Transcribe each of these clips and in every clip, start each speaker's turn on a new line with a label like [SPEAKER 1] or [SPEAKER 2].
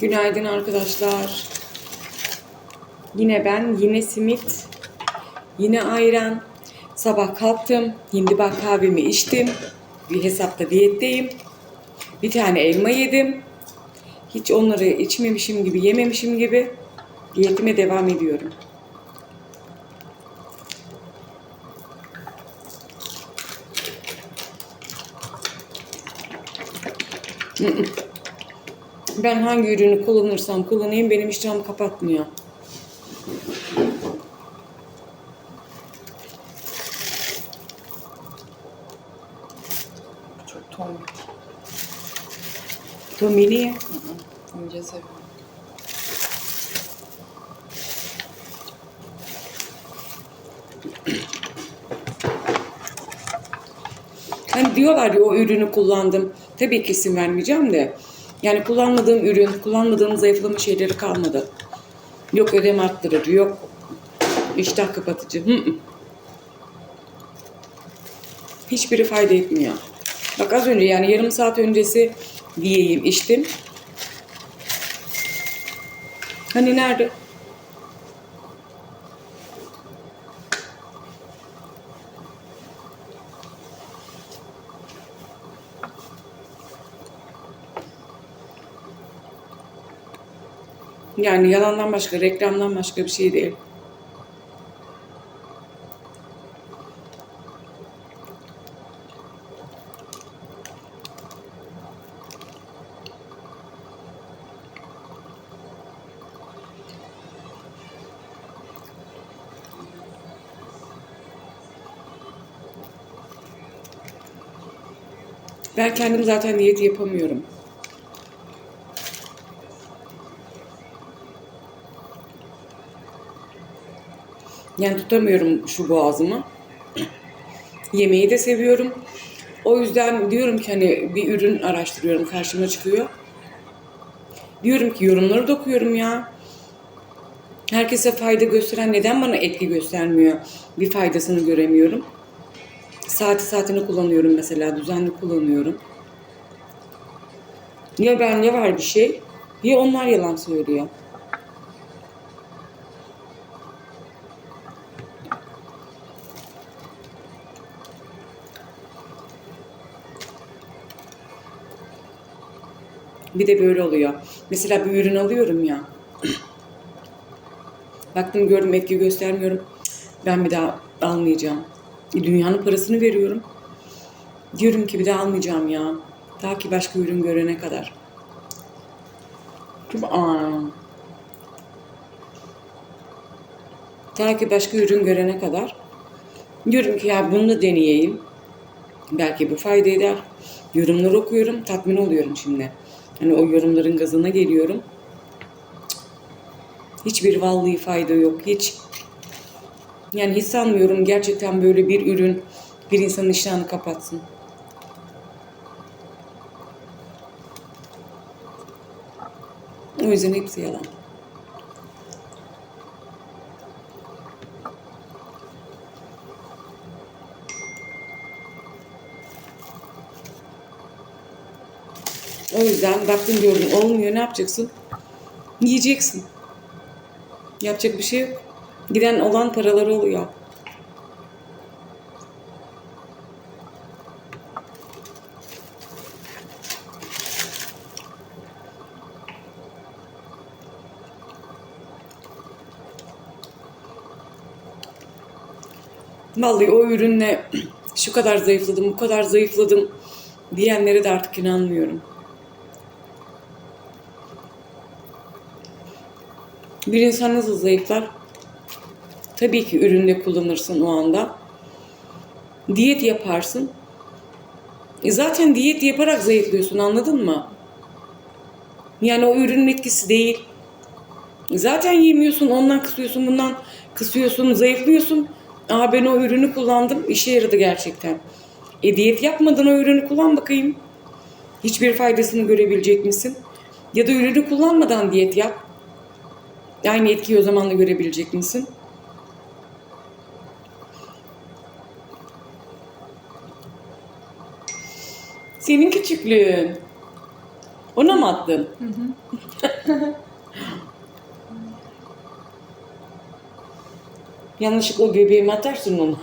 [SPEAKER 1] Günaydın arkadaşlar. Yine ben, yine simit, yine ayran. Sabah kalktım, hindibak kahvemi içtim. Bir hesapta diyetteyim. Bir tane elma yedim. Hiç onları içmemişim gibi, yememişim gibi diyetime devam ediyorum. Ben hangi ürünü kullanırsam kullanayım benim iştahımı kapatmıyor.
[SPEAKER 2] Çok tombik.
[SPEAKER 1] Tomini ye.
[SPEAKER 2] İnce seviyorum.
[SPEAKER 1] Hani diyorlar ya o ürünü kullandım. Tabii ki isim vermeyeceğim de. Yani kullanmadığım ürün, kullanmadığım zayıflama şeyleri kalmadı. Yok ödem arttırıcı, yok iştah kapatıcı. Hiçbiri fayda etmiyor. Bak az önce yani yarım saat öncesi diyeyim içtim. Hani nerede? Yani yalandan başka, reklamdan başka bir şey değil. Ben kendim zaten diyet yapamıyorum. Yani tutamıyorum şu boğazımı. Yemeği de seviyorum. O yüzden diyorum ki hani bir ürün araştırıyorum karşıma çıkıyor. Diyorum ki yorumları da okuyorum ya. Herkese fayda gösteren neden bana etki göstermiyor? Bir faydasını göremiyorum. Saati saatini kullanıyorum mesela. Düzenli kullanıyorum. Ya ben ne var bir şey ya onlar yalan söylüyor. Bir de böyle oluyor. Mesela bir ürün alıyorum ya. Baktım gördüm etki göstermiyorum. Ben bir daha almayacağım. E, Dünyanın parasını veriyorum. Diyorum ki bir daha almayacağım ya. Ta ki başka ürün görene kadar. Aa. Ta ki başka ürün görene kadar. Diyorum ki ya bunu da deneyeyim. Belki bu fayda eder. Yorumları okuyorum, tatmin oluyorum şimdi. Hani o yorumların gazına geliyorum. Hiçbir vallahi fayda yok, hiç. Yani hiç sanmıyorum gerçekten böyle bir ürün bir insanın iştahını kapatsın. O yüzden hepsi yalan. O yüzden baktın gördün olmuyor ne yapacaksın? Yiyeceksin. Yapacak bir şey yok. Giden olan paraları oluyor. Vallahi o ürünle şu kadar zayıfladım, bu kadar zayıfladım diyenlere de artık inanmıyorum. Bir insan nasıl zayıflar? Tabii ki ürünle kullanırsın o anda. Diyet yaparsın. E zaten diyet yaparak zayıflıyorsun anladın mı? Yani o ürünün etkisi değil. Zaten yemiyorsun, ondan kısıyorsun, bundan kısıyorsun, zayıflıyorsun. Aa ben o ürünü kullandım, işe yaradı gerçekten. E diyet yapmadan o ürünü kullan bakayım. Hiçbir faydasını görebilecek misin? Ya da ürünü kullanmadan diyet yap. Aynı etkiyi o zaman da görebilecek misin? Senin küçüklüğün. Ona mı attın? Yanlışlıkla o göbeğime atarsın onu.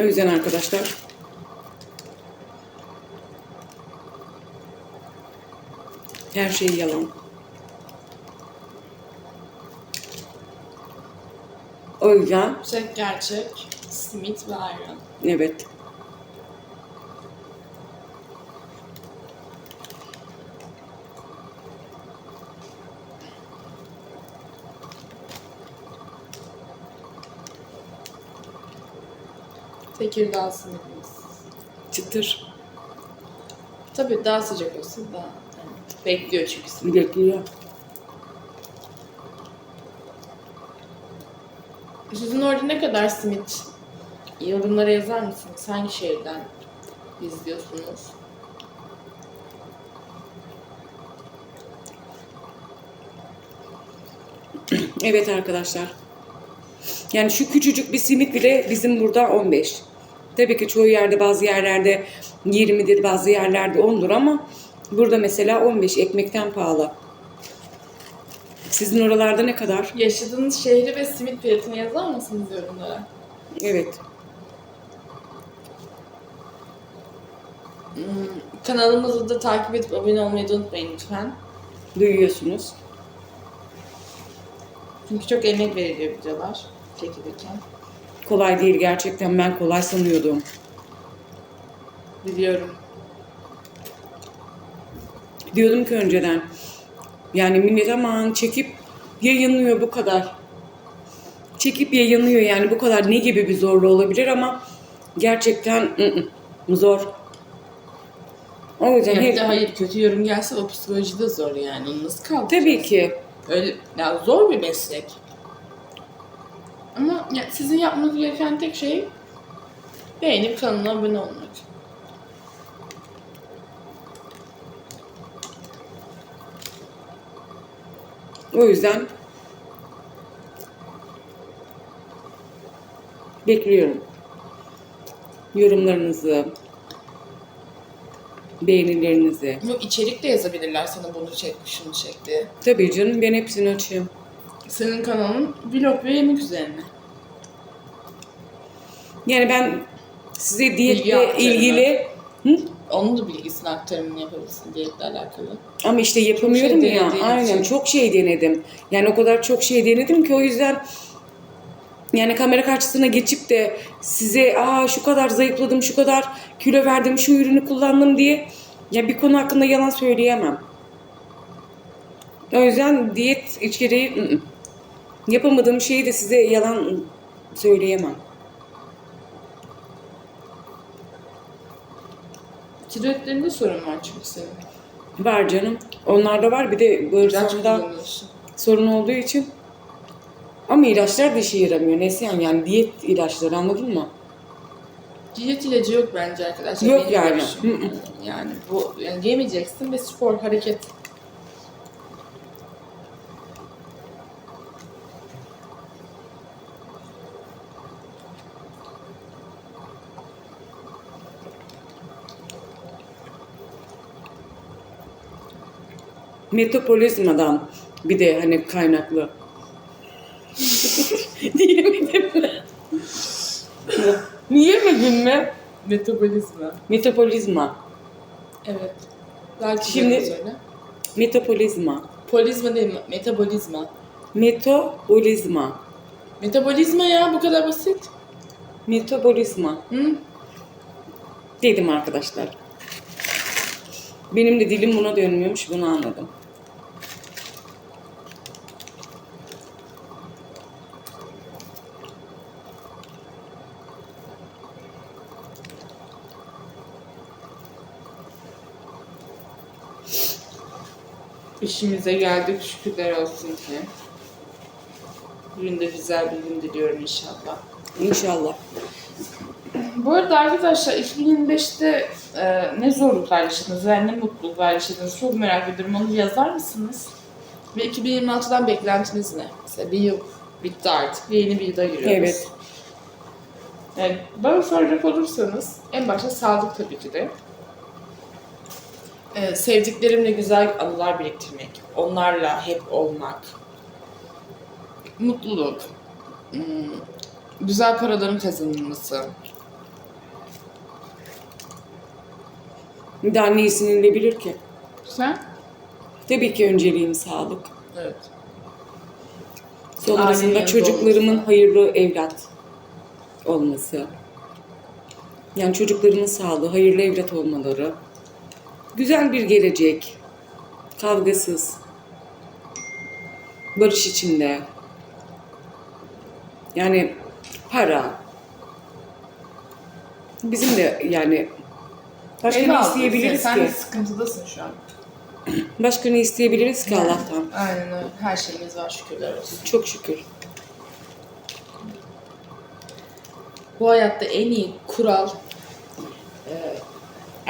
[SPEAKER 1] O yüzden arkadaşlar her şey yalan. O yüzden
[SPEAKER 2] Tek gerçek, simit ve ayran.
[SPEAKER 1] evet.
[SPEAKER 2] Tekirdağ simidimiz.
[SPEAKER 1] Çıtır
[SPEAKER 2] Tabii daha sıcak olsun daha. Evet. Bekliyor çünkü simit.
[SPEAKER 1] bekliyor.
[SPEAKER 2] Sizin orada ne kadar simit? Yorumlara yazar mısınız? Hangi şehirden izliyorsunuz?
[SPEAKER 1] Evet arkadaşlar. Yani şu küçücük bir simit bile bizim burada 15. Tabii ki çoğu yerde bazı yerlerde 20'dir bazı yerlerde 10'dur ama burada mesela 15 ekmekten pahalı. Sizin oralarda ne kadar?
[SPEAKER 2] Yaşadığınız şehri ve simit fiyatını yazar mısınız yorumlara?
[SPEAKER 1] Evet.
[SPEAKER 2] Hmm, kanalımızı da takip edip abone olmayı da unutmayın lütfen.
[SPEAKER 1] Duyuyorsunuz.
[SPEAKER 2] Çünkü çok emek veriliyor videolar çekilirken.
[SPEAKER 1] Kolay değil gerçekten ben kolay sanıyordum.
[SPEAKER 2] Biliyorum.
[SPEAKER 1] Diyordum ki önceden. Yani millet aman çekip yayınlıyor bu kadar. Çekip yayınlıyor yani bu kadar ne gibi bir zorlu olabilir ama gerçekten ı-ı, zor. O yüzden
[SPEAKER 2] Yani
[SPEAKER 1] hep-
[SPEAKER 2] de hayır kötü yorum gelse o psikoloji de zor yani. Nasıl kaldıracağız?
[SPEAKER 1] tabii ki
[SPEAKER 2] Öyle, ya zor bir meslek. Ama ya sizin yapmanız gereken tek şey beğenip kanala abone olmak.
[SPEAKER 1] o yüzden bekliyorum. Yorumlarınızı, beğenilerinizi.
[SPEAKER 2] Yok içerik de yazabilirler sana bunu çek, şunu çek diye.
[SPEAKER 1] Tabii canım ben hepsini açayım.
[SPEAKER 2] Senin kanalın vlog ve yemek üzerine.
[SPEAKER 1] Yani ben size diyetle
[SPEAKER 2] aktarımı.
[SPEAKER 1] ilgili Hı?
[SPEAKER 2] Onun da bilgisini aktarımını yapabilirsin diyetle alakalı.
[SPEAKER 1] Ama işte yapamıyorum
[SPEAKER 2] şey
[SPEAKER 1] ya.
[SPEAKER 2] denediğin
[SPEAKER 1] Aynen
[SPEAKER 2] için.
[SPEAKER 1] çok şey denedim. Yani o kadar çok şey denedim ki o yüzden yani kamera karşısına geçip de size aa şu kadar zayıfladım, şu kadar kilo verdim, şu ürünü kullandım diye ya bir konu hakkında yalan söyleyemem. O yüzden diyet içeriği ı-ı. Yapamadığım şeyi de size yalan söyleyemem.
[SPEAKER 2] Tiroidlerinde sorun var çünkü senin.
[SPEAKER 1] Var canım. Onlarda var. Bir de bağırsağımda
[SPEAKER 2] kullanıyorsun.
[SPEAKER 1] sorun olduğu için. Ama ilaçlar da işe yaramıyor. Neslihan yani diyet ilaçları anladın mı?
[SPEAKER 2] Diyet ilacı yok bence arkadaşlar.
[SPEAKER 1] Yok
[SPEAKER 2] Benim
[SPEAKER 1] yani.
[SPEAKER 2] görüşüm.
[SPEAKER 1] Hı hı.
[SPEAKER 2] Yani bu yani yemeyeceksin ve spor, hareket.
[SPEAKER 1] Metabolizmadan bir de hani kaynaklı. Diyemedim mi? Diyemedin mi?
[SPEAKER 2] Metabolizma.
[SPEAKER 1] Metabolizma.
[SPEAKER 2] Evet. Belki
[SPEAKER 1] Şimdi-. Metabolizma.
[SPEAKER 2] Polizma değil mi? Metabolizma.
[SPEAKER 1] Metabolizma.
[SPEAKER 2] Metabolizma ya bu kadar basit.
[SPEAKER 1] Metabolizma.
[SPEAKER 2] Hı?
[SPEAKER 1] Dedim arkadaşlar. Benim de dilim buna dönmüyormuş. Bunu anladım.
[SPEAKER 2] İşimize geldik şükürler olsun ki. Bugün de güzel bir gün diliyorum inşallah.
[SPEAKER 1] İnşallah.
[SPEAKER 2] Bu arada arkadaşlar 2025'te e, ne zorluklar yaşadınız ve ne mutluluklar yaşadınız çok merak ediyorum. Onu yazar mısınız? Ve 2026'dan beklentiniz ne? Mesela bir yıl bitti artık yeni bir yıla giriyoruz.
[SPEAKER 1] Evet.
[SPEAKER 2] Yani bana soracak olursanız en başta sağlık tabii ki de. Ee, sevdiklerimle güzel anılar biriktirmek, onlarla hep olmak, mutluluk, hmm, güzel paraların kazanılması,
[SPEAKER 1] Daha ne istenilebilir ki?
[SPEAKER 2] Sen?
[SPEAKER 1] Tabii ki önceliğim sağlık.
[SPEAKER 2] Evet.
[SPEAKER 1] Sonrasında
[SPEAKER 2] Ailenin
[SPEAKER 1] çocuklarımın
[SPEAKER 2] doğrusu.
[SPEAKER 1] hayırlı evlat olması. Yani çocuklarımın sağlığı, hayırlı evlat olmaları. Güzel bir gelecek. Kavgasız. Barış içinde. Yani para. Bizim de yani başka ne isteyebiliriz
[SPEAKER 2] sen,
[SPEAKER 1] ki?
[SPEAKER 2] Sen de sıkıntıdasın şu an.
[SPEAKER 1] Başka ne isteyebiliriz ki Allah'tan?
[SPEAKER 2] Aynen öyle. Her şeyimiz var şükürler olsun.
[SPEAKER 1] Çok şükür.
[SPEAKER 2] Bu hayatta en iyi kural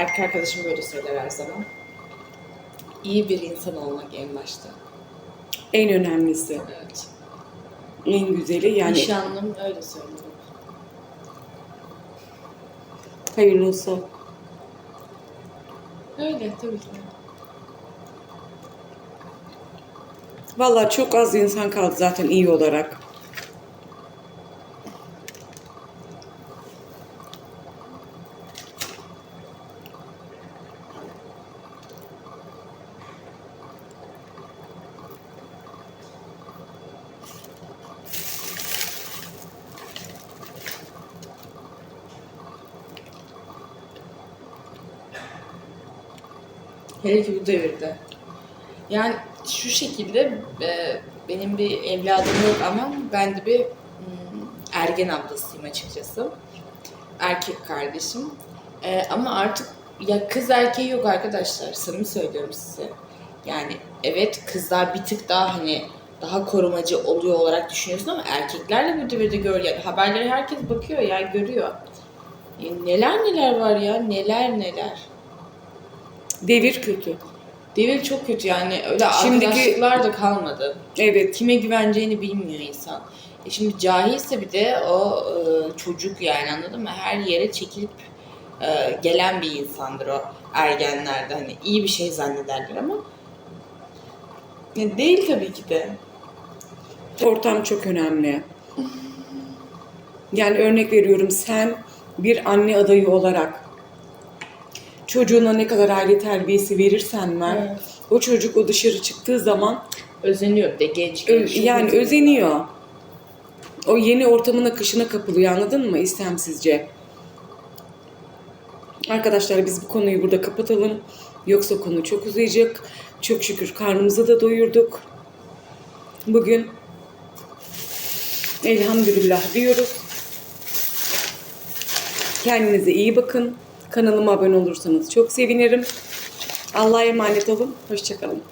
[SPEAKER 2] erkek arkadaşım böyle söyler her zaman. İyi bir insan olmak en başta.
[SPEAKER 1] En önemlisi,
[SPEAKER 2] Evet.
[SPEAKER 1] en güzeli yani
[SPEAKER 2] Nişanlım öyle söylüyor.
[SPEAKER 1] hayırlı olsun.
[SPEAKER 2] Öyle tabii ki.
[SPEAKER 1] Vallahi çok az insan kaldı zaten iyi olarak.
[SPEAKER 2] Hele ki bu devirde. Yani şu şekilde e, benim bir evladım yok ama ben de bir hmm, ergen ablasıyım açıkçası. Erkek kardeşim. E, ama artık ya kız erkeği yok arkadaşlar. Samimi söylüyorum size. Yani evet kızlar bir tık daha hani daha korumacı oluyor olarak düşünüyorsun ama erkekler de bu devirde gör yani haberleri herkes bakıyor ya görüyor. Ya neler neler var ya neler neler.
[SPEAKER 1] Devir kötü.
[SPEAKER 2] Devir çok kötü yani öyle
[SPEAKER 1] Şimdiki-
[SPEAKER 2] arkadaşlıklar da kalmadı.
[SPEAKER 1] Evet.
[SPEAKER 2] Kime güveneceğini bilmiyor insan. E şimdi cahilse bir de o e, çocuk yani anladın mı? Her yere çekilip e, gelen bir insandır o ergenlerde. Hani iyi bir şey zannederler ama ya değil tabii ki de.
[SPEAKER 1] Ortam çok önemli. Yani örnek veriyorum sen bir anne adayı olarak çocuğuna ne kadar aile terbiyesi verirsen ver,
[SPEAKER 2] Evet.
[SPEAKER 1] o çocuk o dışarı çıktığı zaman
[SPEAKER 2] Özeniyor de genç. genç,
[SPEAKER 1] yani
[SPEAKER 2] özeniyor.
[SPEAKER 1] özeniyor. O yeni ortamın akışına kapılıyor anladın mı istemsizce? Arkadaşlar biz bu konuyu burada kapatalım. Yoksa konu çok uzayacak. Çok şükür karnımızı da doyurduk. Bugün elhamdülillah diyoruz. Kendinize iyi bakın. Kanalıma abone olursanız çok sevinirim. Allah'a emanet olun. Hoşçakalın.